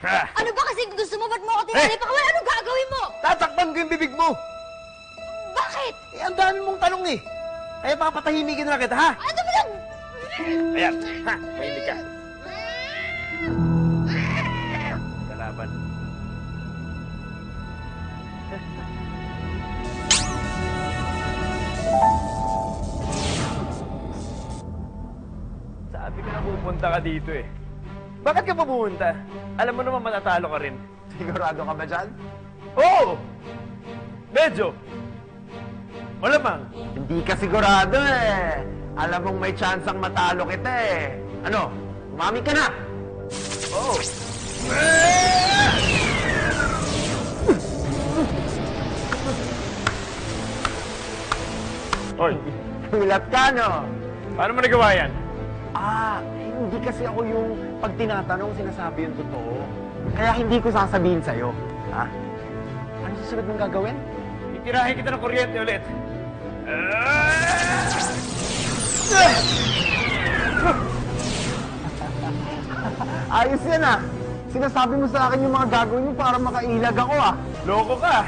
Ha? Ano ba kasi gusto mo? Ba't mo ako tinali pa kawal? Ano gagawin mo? Tatakpan ko yung bibig mo! Bakit? Eh, ang dami mong tanong eh. Kaya papatahimikin na kita, ha? Ano ba lang? Ayan, ha? Mahilig ka. Kalaban. Sabi ko na pupunta ka dito eh. Bakit ka pa pumunta? Alam mo naman matatalo ka rin. Sigurado ka ba dyan? Oo! Medyo. Malamang. Hindi ka sigurado eh. Alam mong may chance ang matalo kita eh. Ano? Umami ka na! Oo. Hoy, Hulat ka, no? paano mo nagawa yan? Ah, hindi kasi ako yung pag tinatanong sinasabi yung totoo. Kaya hindi ko sasabihin sa'yo. Ha? Ano susunod mong gagawin? Itirahin kita ng kuryente ulit. Ayos yan ah! Sinasabi mo sa akin yung mga gagawin mo para makailag ako ah. Loko ka!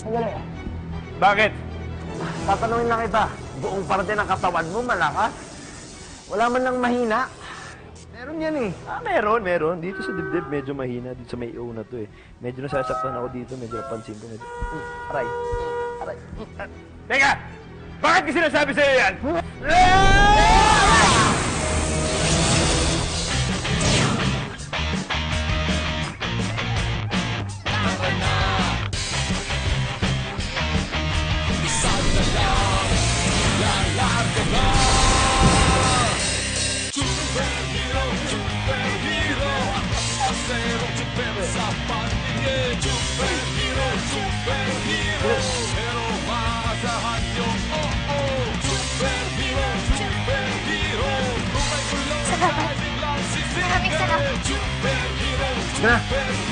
Sandali. Bakit? Tatanungin lang kita. Buong parte ng katawan mo malakas. Wala man lang mahina. Meron yan eh. Ah, meron, meron. Dito sa dibdib, medyo mahina. Dito sa may O na to eh. Medyo nasasaktan ako dito. Medyo napansin ko. Medyo... Mm, aray. Aray. Mm, ah. Teka! Bakit ko sinasabi sa'yo yan? parceiro te pensar para ninguém. Super Hero, Super Hero, Hero Masa é Radio. Oh oh, Super Hero, Super Hero. Rumah kulo, driving license. Super Hero, Super Hero.